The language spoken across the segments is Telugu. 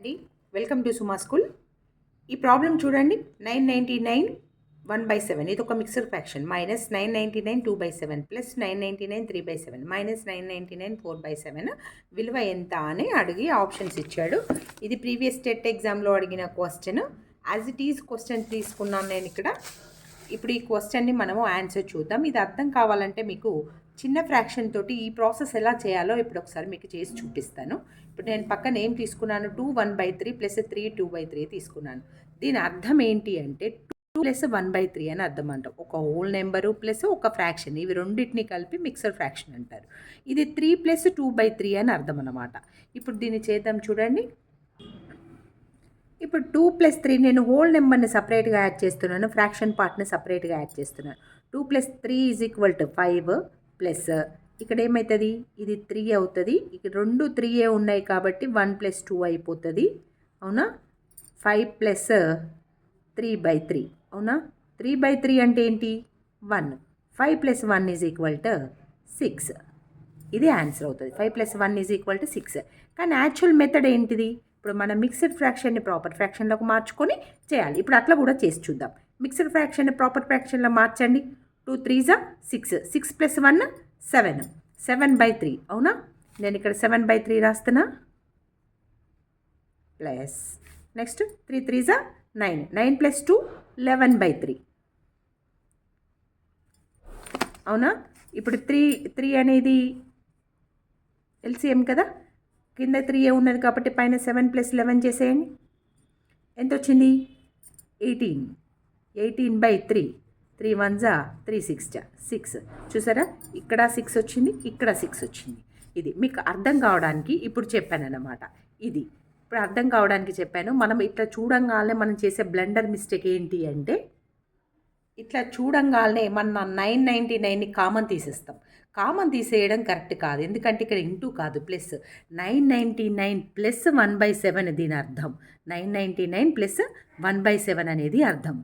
అండి. వెల్కమ్ టు సుమా స్కూల్ ఈ ప్రాబ్లం చూడండి. Nine ninety nine one by seven ఇది ఒక mixed fraction minus nine ninety nine two by seven plus nine ninety nine three by seven minus nine ninety nine four by seven విలువ ఎంత అని అడిగి ఆప్షన్స్ ఇచ్చాడు. ఇది ప్రీవియస్ టెట్ ఎగ్జామ్లో అడిగిన question as it is question తీసుకున్నాను నేను ఇక్కడ. ఇప్పుడు ఈ క్వశ్చన్ని మనము ఆన్సర్ చూద్దాం. ఇది అర్థం కావాలంటే మీకు చిన్న ఫ్రాక్షన్ తోటి ఈ ప్రాసెస్ ఎలా చేయాలో ఇప్పుడు ఒకసారి మీకు చేసి చూపిస్తాను. ఇప్పుడు నేను పక్కన ఏం తీసుకున్నాను? Two one by three plus three two by three తీసుకున్నాను. దీని అర్థం ఏంటి అంటే two plus one by three అని అర్థం అంటాం. ఒక హోల్ నెంబరు ప్లస్ ఒక ఫ్రాక్షన్ ఇవి రెండింటిని కలిపి మిక్సర్ ఫ్రాక్షన్ అంటారు. ఇది three plus two by three అని అర్థం అన్నమాట. ఇప్పుడు దీన్ని చేద్దాం చూడండి. ఇప్పుడు టూ ప్లస్ త్రీ నేను హోల్ నెంబర్ని సపరేట్గా యాడ్ చేస్తున్నాను ఫ్రాక్షన్ పార్ట్ని సపరేట్గా యాడ్ చేస్తున్నాను. Two plus three is equal to five plus ఇక్కడ ఏమవుతుంది ఇది త్రీ అవుతుంది. ఇక్కడ రెండు త్రీయే ఉన్నాయి కాబట్టి వన్ ప్లస్ టూ అయిపోతుంది. అవునా? Five plus three by three అవునా? త్రీ బై త్రీ అంటే ఏంటి? One five plus one is equal to six ఇది ఆన్సర్ అవుతుంది. Five plus one is equal to six కానీ యాక్చువల్ మెథడ్ ఏంటిది? ఇప్పుడు మనం మిక్స్డ్ ఫ్రాక్షన్ని ప్రాపర్ ఫ్రాక్షన్లోకి మార్చుకొని చేయాలి. ఇప్పుడు అట్లా కూడా చేసి చూద్దాం. మిక్స్డ్ ఫ్రాక్షన్ని ప్రాపర్ ఫ్రాక్షన్లో మార్చండి. Two threes are six six plus one seven seven by three అవునా? నేను ఇక్కడ సెవెన్ బై త్రీ రాస్తున్నా. Plus next three threes are nine nine plus two eleven by three అవునా? ఇప్పుడు త్రీ త్రీ అనేది ఎల్సిఎం కదా? కింద త్రీ ఏ ఉన్నది కాబట్టి పైన సెవెన్ ప్లస్ లెవెన్ చేసేయండి. ఎంత వచ్చింది eighteen eighteen by three three one are three six are six చూసారా? ఇక్కడ సిక్స్ వచ్చింది ఇక్కడ సిక్స్ వచ్చింది. ఇది మీకు అర్థం కావడానికి ఇప్పుడు చెప్పాను అన్నమాట ఇది ఇప్పుడు అర్థం కావడానికి చెప్పాను. మనం ఇట్లా చూడంగానే మనం చేసే బ్లెండర్ మిస్టేక్ ఏంటి అంటే ఇట్లా చూడంగానే మన నైన్ నైంటీ నైన్ని కామన్ తీసేస్తాం. కామన్ తీసేయడం కరెక్ట్ కాదు. ఎందుకంటే ఇక్కడ ఇంటూ కాదు plus nine ninety nine plus one by seven దీని అర్థం. Nine ninety nine plus one by seven అనేది అర్థం.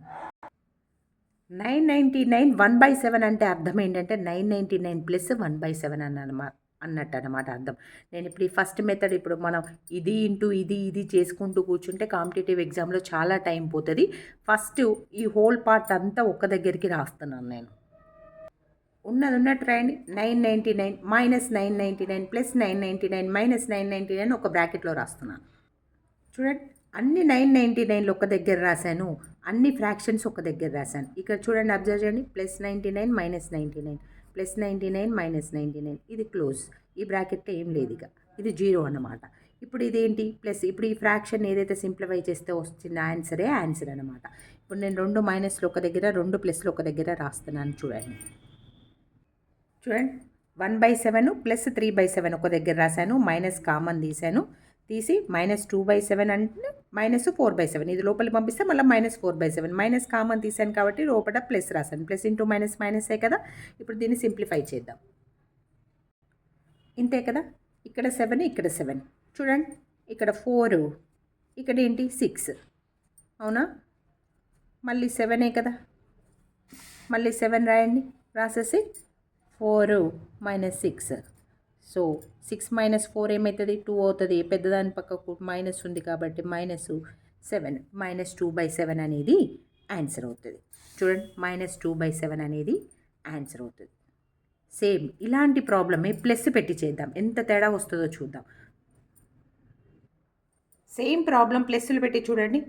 Nine ninety nine one by seven అంటే అర్థం ఏంటంటే nine ninety nine plus one by seven అని అన్నమాట. అన్నట్టు అనమాట అర్థం. నేను ఇప్పుడు ఈ ఫస్ట్ మెథడ్ ఇప్పుడు మనం ఇది ఇంటూ ఇది ఇది చేసుకుంటూ కూర్చుంటే కాంపిటేటివ్ ఎగ్జామ్లో చాలా టైం పోతుంది. ఫస్ట్ ఈ హోల్ పార్ట్ అంతా ఒక్క దగ్గరికి రాస్తున్నాను నేను. ఉన్నది ఉన్నట్టు రాయండి. Nine ninety nine minus nine ninety nine plus nine ninety nine minus nine ninety nine ఒక బ్రాకెట్లో రాస్తున్నాను. చూడండి అన్ని నైన్ నైంటీ నైన్లు ఒక దగ్గర రాశాను. అన్ని ఫ్రాక్షన్స్ ఒక దగ్గర రాశాను. ఇక్కడ చూడండి అబ్జర్వ్ చేయండి. Plus ninety nine minus ninety nine. Plus ninety nine minus ninety nine. ఇది క్లోజ్. ఈ బ్రాకెట్లో ఏం లేదు ఇక. ఇది జీరో అన్నమాట. ఇప్పుడు ఇదేంటి? ప్లస్ ఇప్పుడు ఈ ఫ్రాక్షన్ ఏదైతే సింప్లిఫై చేస్తే వచ్చిన ఆన్సరే ఆన్సర్ అనమాట ఇప్పుడు నేను రెండు మైనస్లు ఒక దగ్గర రెండు ప్లస్లు ఒక దగ్గర రాస్తున్నాను చూడండి. చూడండి. One by seven plus three by seven ఒక దగ్గర రాశాను మైనస్ కామన్ తీశాను. తీసి మైనస్ టూ బై సెవెన్ అంటే మైనస్ ఫోర్ బై సెవెన్ ఇది లోపలికి పంపిస్తే మళ్ళీ minus four by seven minus common తీసాను కాబట్టి లోపల ప్లస్ రాశాను. ప్లస్ ఇంటూ మైనస్ మైనసే కదా? ఇప్పుడు దీన్ని సింప్లిఫై చేద్దాం. ఇంతే కదా? ఇక్కడ సెవెన్ ఇక్కడ సెవెన్ చూడండి. ఇక్కడ ఫోర్ ఇక్కడ ఏంటి? సిక్స్ అవునా? మళ్ళీ సెవెనే కదా? మళ్ళీ సెవెన్ రాయండి. రాసేసి four minus six so six minus four ఏమవుతుంది టూ అవుతుంది. పెద్దదాని పక్కకు మైనస్ ఉంది కాబట్టి minus seven minus two by seven అనేది ఆన్సర్ అవుతుంది. చూడండి మైనస్ టూ బై సెవెన్ అనేది ఆన్సర్ అవుతుంది. సేమ్ ఇలాంటి ప్రాబ్లమే ప్లస్ పెట్టి చేద్దాం. ఎంత తేడా వస్తుందో చూద్దాం. సేమ్ ప్రాబ్లం ప్లస్లు పెట్టి చూడండి.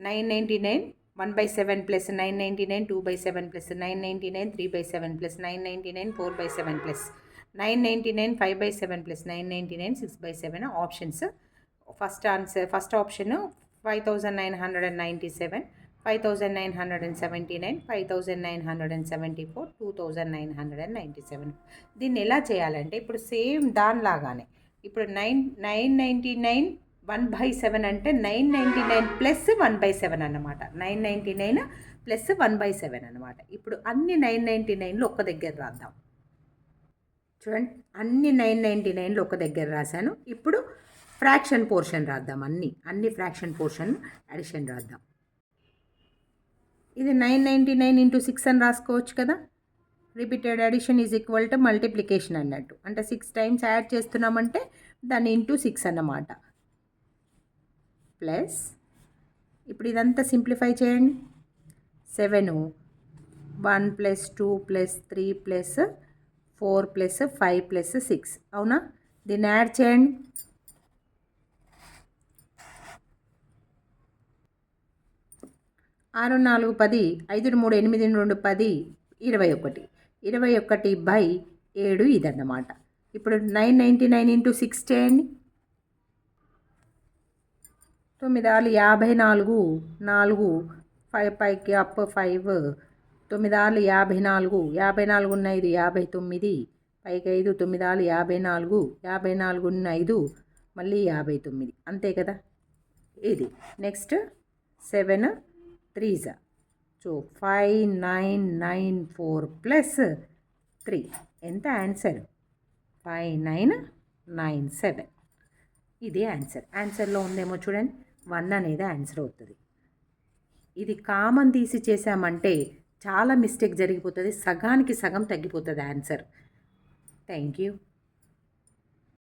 Nine ninety nine one by seven plus nine ninety nine two by seven plus nine ninety nine three by seven plus nine ninety nine four by seven plus nine ninety nine five by seven plus nine ninety nine six by seven options. First answer first option five thousand nine hundred and ninety seven five thousand nine hundred and seventy nine five thousand nine hundred and seventy four two thousand nine hundred and ninety seven. దీన్ని ఎలా చేయాలంటే ఇప్పుడు సేమ్ దానిలాగానే ఇప్పుడు nine nine ninety nine one by seven అంటే nine ninety nine plus one by seven అనమాట nine ninety nine plus one by seven అనమాట ఇప్పుడు అన్ని నైన్ నైంటీ నైన్లు ఒక్క దగ్గర రాద్దాం. చూడండి అన్ని నైన్ నైంటీ నైన్లు ఒక దగ్గర రాశాను. ఇప్పుడు ఫ్రాక్షన్ పోర్షన్ రాద్దాం అన్ని అన్ని ఫ్రాక్షన్ పోర్షన్ అడిషన్ రాద్దాం. ఇది nine ninety nine into six అని రాసుకోవచ్చు కదా? Repeated addition is equal to multiplication అన్నట్టు. అంటే సిక్స్ టైమ్స్ యాడ్ చేస్తున్నామంటే దాన్ని ఇంటూ సిక్స్ అన్నమాట. ప్లస్ ఇప్పుడు ఇదంతా సింప్లిఫై చేయండి. Seven one plus two plus three plus four plus five plus six. అవునా? దీన్ని యాడ్ చేయండి. ఆరు నాలుగు పది ఐదు మూడు ఎనిమిది రెండు పది ఇరవై ఒకటి. ఇరవై ఒకటి బై ఏడు ఇదన్నమాట. ఇప్పుడు nine ninety nine into six చేయండి. తొమ్మిది ఆరు యాభై నాలుగు నాలుగు ఫైవ్ పైకి అప్ ఫైవ్ తొమ్మిది ఆరు యాభై నాలుగు యాభై నాలుగు ఉన్న ఐదు యాభై తొమ్మిది పైకి ఐదు తొమ్మిది ఆరు యాభై నాలుగు యాభై నాలుగున్న ఐదు మళ్ళీ యాభై తొమ్మిది. అంతే కదా? ఇది. Next seven threes are. So five nine nine four plus three. ఎంత answer? Five nine nine seven. ఇది ఆన్సర్. ఆన్సర్లో ఉందేమో చూడండి. వన్ అనేది ఆన్సర్ అవుతుంది. ఇది కామన్ తీసి చేసామంటే చాలా మిస్టేక్ జరిగిపోతుంది. సగానికి సగం తగ్గిపోతుంది ఆన్సర్. Thank you